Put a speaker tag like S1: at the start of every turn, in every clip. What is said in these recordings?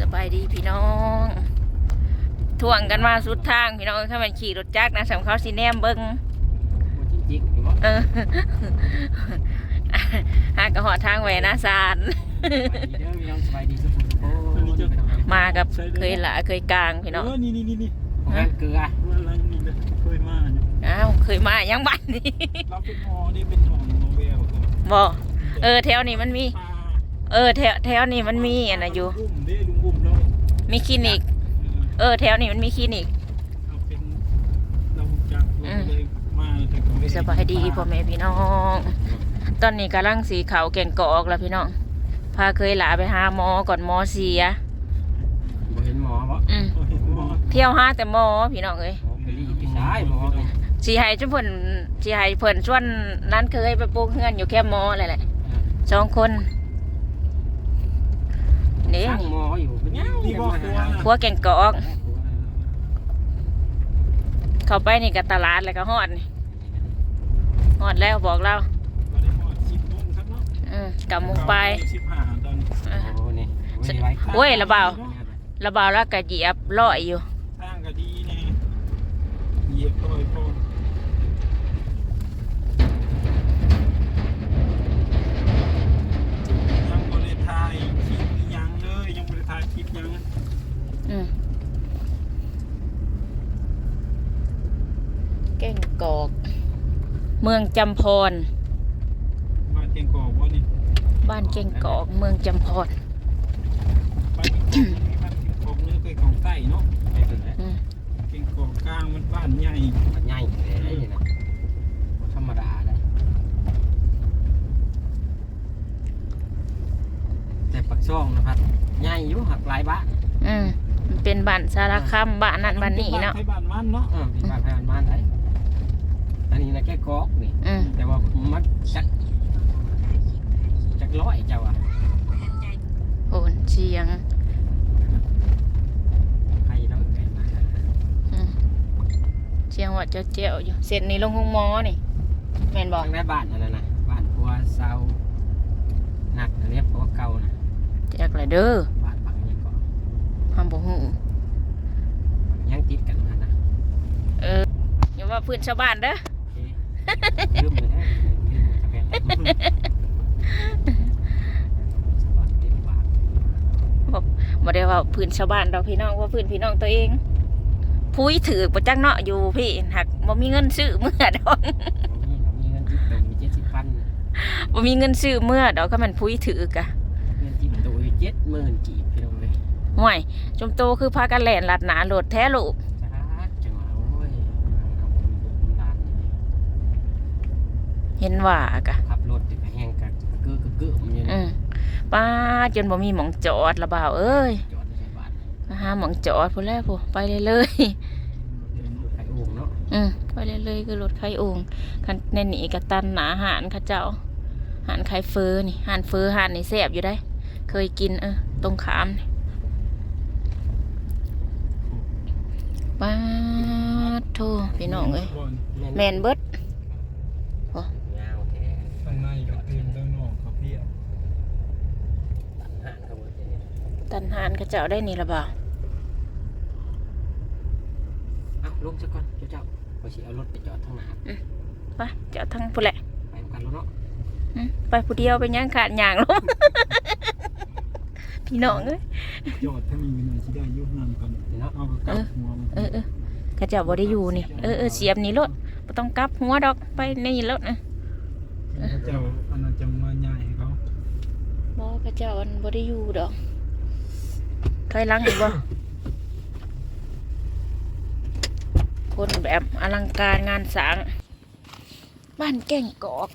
S1: สบายดีพี่น้องถ่วงกันมาสุดทางพี่น้องถ้ามันขี่รถจักรนะสำเขาซีแนมเบิ้ง
S2: บ่จริงๆนี่บ่
S1: เออหากระหอดทางไว้นะสาร
S2: สบายดีเด้อพี่น้องสบายดีสุขสุขโอ้
S1: มากับเคยหละเคยกลางพี่น้อง
S3: เออนี่นี่นี่นี่
S2: ของงานเกลือ
S3: ว่าอะไรนี่เลยเคยมาอยู่
S1: อ้าวเคยมายังบ้านนี่
S3: เราเป็นหอนี่เป็นหอโนเวลก็
S1: บ่เออแถวนี้มันมี
S3: ปลา
S1: เออแถวแถวนี้มันมีอันน่ะอยู่
S3: ลุงเด้ลุงบุ้มเรา
S1: มีคลินิก
S3: เออ
S1: เออแถวนี้มันมีคลินิก
S3: เราเป็นเราจักเราเลยมาแต่ก็ไม่
S1: สบายดีพ่อแม่พี่น้อง ตอนนี้กำลังสีเขาวแก่งกอกแล้วพี่น้อง พาเคยหลาไปหาหมอก่อนหมอเสีย
S2: บ่เห็นหมอบ่
S1: อืม
S3: เราเห็นหมอ
S1: เที่ยวหาแต่หมอพี่น้องเอ้ย
S2: หมอไปรีบไปซ้ายหมอเนี่ย
S1: สีให้จุเพิ่นสีให้เพิ่นชวนนั้นเคยไปปลูกเฮือนอยู่แค่หมออะไรแหละสองคนนี่
S2: สร้างหมออยู่ เป็นยัง
S3: นี่บอกตัวนะ
S1: พัวแก่งกอกเข้าไปนี่กับตลาดแล้วก็ฮอดนี่ฮอดแล้วบอกเรา
S3: เราได้หอดสิบโมงครับเนาะ
S1: อืมกำมุงไป
S3: สิบห้าตอน
S1: เออ
S2: โอ้นี่ไม่ได้ไว้ข้าง
S1: โอ้ยระเบาระบาวแล้วก็เหยียบร้อยอยู่
S3: ทางก็ดีแน่เหยียบลอยพอยังบริทายคลิปยังเลยยังบริทายคลิปยัง
S1: อืม แก่งกอกเมืองจำพร
S3: มาเตียงกอกว่านี่
S1: บ้านแก่งกอก เมืองจำพร
S3: บ้านเตียงกอกนี่บ้านเตียงกอกเนื้อเคยของใต้เนาะ
S2: ไปถึงแล้ว
S1: อืม
S3: เตียงกอกกลางมันบ้านใหญ่
S2: มันใหญ่เลยนี่นะบ่ธรรมดาเลยแต่ปักช่องนะครับใหญ่อยู่หักหลายบ้าน
S1: อืม มันเป็นบ้านสารคามบ้านนั่นบ้านนี้เนาะ
S3: ไทยบ้านมันเนาะ
S2: เออเป็นบ้านพานบ้านไหนอันนี้นะแค่กอกนี่
S1: อืม
S2: แต่ว่ามันจักจักร้อยเจ้าอะ
S1: โอนเชียง
S2: ใครแล้วไงมา
S1: อืมเชียงวัดเจ้าเจ้าอยู่ เส้นนี้ลงห้องหมอนี่แม่นบอก
S2: ทางได้บ้านอะไรนะบ้านพัวเซาหนักอันเนี้ยเพราะว่าเก่านะ
S1: แจกเลยเด้อ
S2: บ้านปังยังเกาะ
S1: ทำบ่หู
S2: ยังติดกันนะนะ
S1: เอออย่าว่าพื้นชาวบ้านเด้อ
S2: โอเคลืมเลยนะลืมทะเบียนสวัสดีบ้าน
S1: บ่ได้ว่าพื้นชาวบ้านดอกพี่น้องว่าพื้นพี่น้องตัวเองพุ้ยถือประจักเนาะอยู่พี่หักบ่มีเงินซื้อเมื่อดอก
S2: เรามีเรามีเงินจิบตัวมีเจ็ดสิบพัน
S1: บ่มีเงินซื้อเมื่อดอกก็มันพุ้ยถือกะ
S2: เงินจิบตัวเจ็ดหมื่นจีบพี่น้องเลย
S1: ห่วยจมโตคือพากันแล่นลัดหนาโหลดแท้ลูก
S2: จ้าจังหวะโอ้ยเอาบุญบุญหลาน
S1: เห็นว่ากะ
S2: ขับรถติดแห้งกันกึกกึกกึกมันอยู่
S1: อื
S2: นะ
S1: มป้าจนบ่มีหมองจอดละบ่าวเอ้ย
S2: จอดในใส่บ้าน
S1: มาหาหมองจอดพุ่นแล้วพุ่นไปเลยเลย
S2: ไข่โอ่งเนาะ
S1: ๆอืมไปเลยเลยคือรถไข่โอ่งคันในนี่กะตันหนาหานเขาเจ้าหานไข่เฟอนี่หานเฟอหานนี่แซ่บอยู่ได้ เคยกินเออตรงขามนี่ ป้าดโทพี่น้องเอ้ยแมนเบิด
S2: ยาวแท้
S3: ข้างในก็เต็มข้างนอกเขาเพียบ
S2: ห่านขบวนเนี่ย
S1: ตันหานเขาเจ้าได้นี่ละบ่าว
S2: เอ้าลงซะก่อนเจ้าเจ้าพอสิเอารถไปจอดทางหน้า
S1: ไปเจ้าทั้งผู้นแหละ
S2: ไปกันแล้วเนาะ
S1: อืมไปผู้เดียวไปยังขาดอย่างลง พี่น้องเอ้ย
S3: ยอดถ้ามีเงินหน่อยสิได้อยุคนั้นก่อน
S2: เนาะ
S3: เอาไปกลับหัวมัน
S1: เออเออเขาเจ้าบ่ได้อยู่นี่เออเออเสียบนี่รถบ่ต้องกลับหัวดอกไปนี่รถนะ
S3: พระเจ้าอันนั้นจะมาใหญ่ให้เขา
S1: บ่เขาเจ้าอันบ่ได้อยู่ดอกถอยหลังอีกบ่คนแบบอลังการงานสร้างบ้านแก่งกอก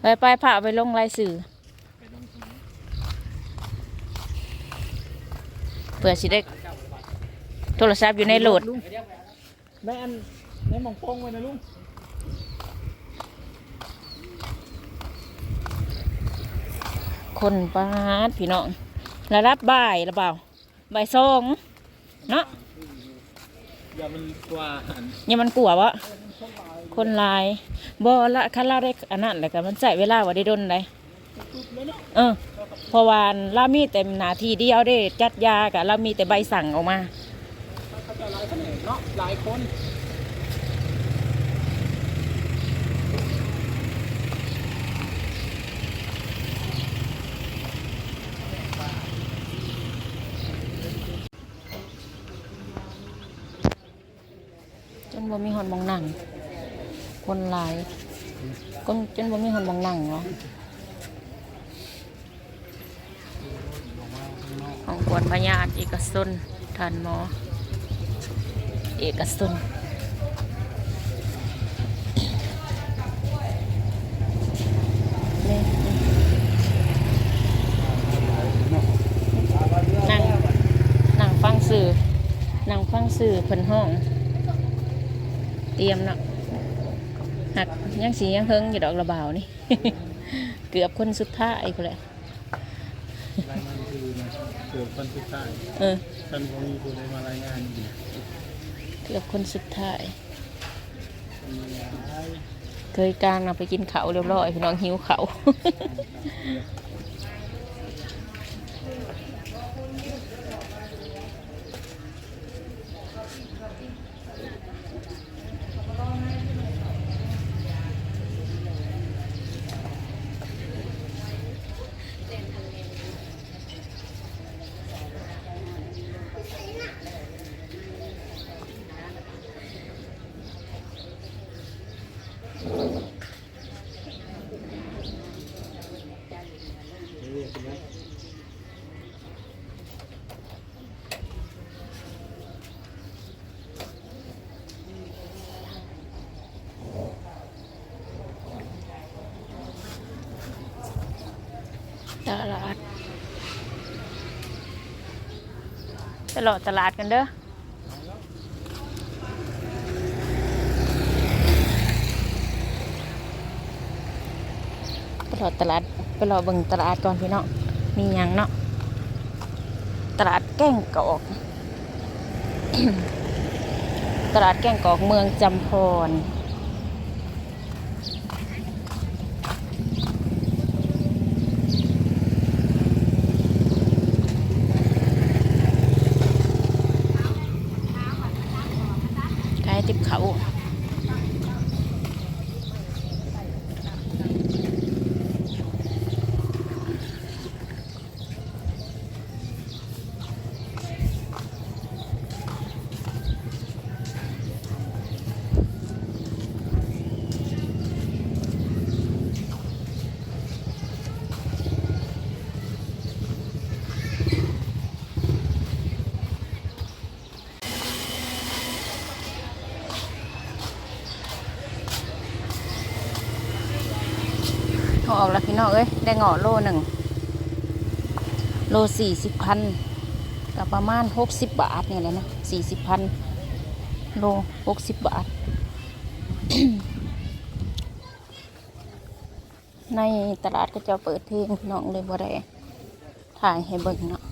S1: ไปไปผ่าไปลงรายสื่อเพื่อสิได้โทรศัพท์อยู่ในโหลด
S3: แม่อันแม่มองโป้งไว้นะลุง
S1: คนป้าดพี่น้องแล้วรับบ่ายหรือเปล่าบ่ายสองเนาะ
S3: อย่ามันกว่าหัน
S1: ยังมันกลัววะ คนลายบ่ละคันเราได้อันนั้นแหละก็มันใช้เวลาว่าได้ดนได้เออเพราะว่าเรามีแต่หนาทีเดียวได้จัดยากับเรามีแต่ใบสั่งออกมา
S3: เขาจะหลายแผนเนาะหลายคน
S1: จนบ่มีหอนมองหนัง คนหลายคนจนบ่มีหอนมองหนังเนาะของควรพยาธิเอกชนทันหมอ เอกชนนี่นั่งนั่งฟังสื่อนั่งฟังสื่อเพิ่นห้อง เตรียมเนาะ ยังสียังเฮิงอยู่ดอกระบาวนี่ เกือบคนสุดท้ายพุ่นแหละ
S3: รายงานคือนะเกิดคนสุดท้าย
S1: เออ
S3: ท่านคงมีผู้ใดมารายงานอยู่
S1: เกือบคนสุดท้าย
S3: มีหลาย
S1: เคยกลางเราไปกินเขาวเรียบร้อยพี่น้องหิวเขา ตลาดไปหลอดตลาดกันเด้อไปหลอดตลาดไปหลอเบิ่งตลาดก่อนพี่เน้องมีหยังเนาะตลาดแก้งกอก ตลาดแก้งกอกเมืองจำพรายติบเขา น้องเอ้ยได้เงาะโลหนึ่งโลสี่สิบพันกับประมาณหกสิบบาทเนี่ยแหละนะสี่สิบพันโลหกสิบบาท ในตลาดก็จะเปิดเพลงน้องเลยบ่ได้ถ่ายให้เบิ่งเนาะ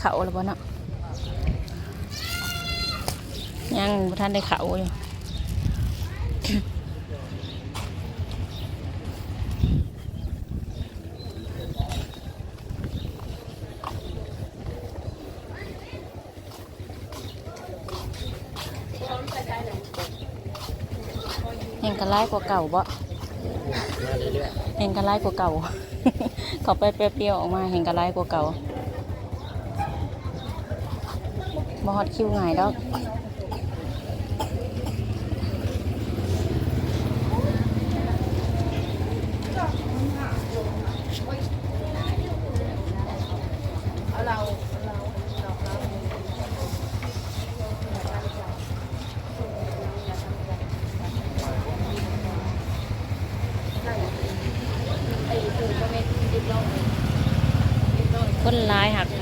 S1: เขาแล้วบ่เนาะยังบ่ทันได้เขาอยู่เห็นกันไล่กว่าเก่าบ่
S2: เห็
S1: นกันไล่กว่าเก่า เขาไปเปรี้ยวออกมาเห็นกันไล่กว่าเก่า บอดคิวง่ายดอกคนร้ายหั
S4: ก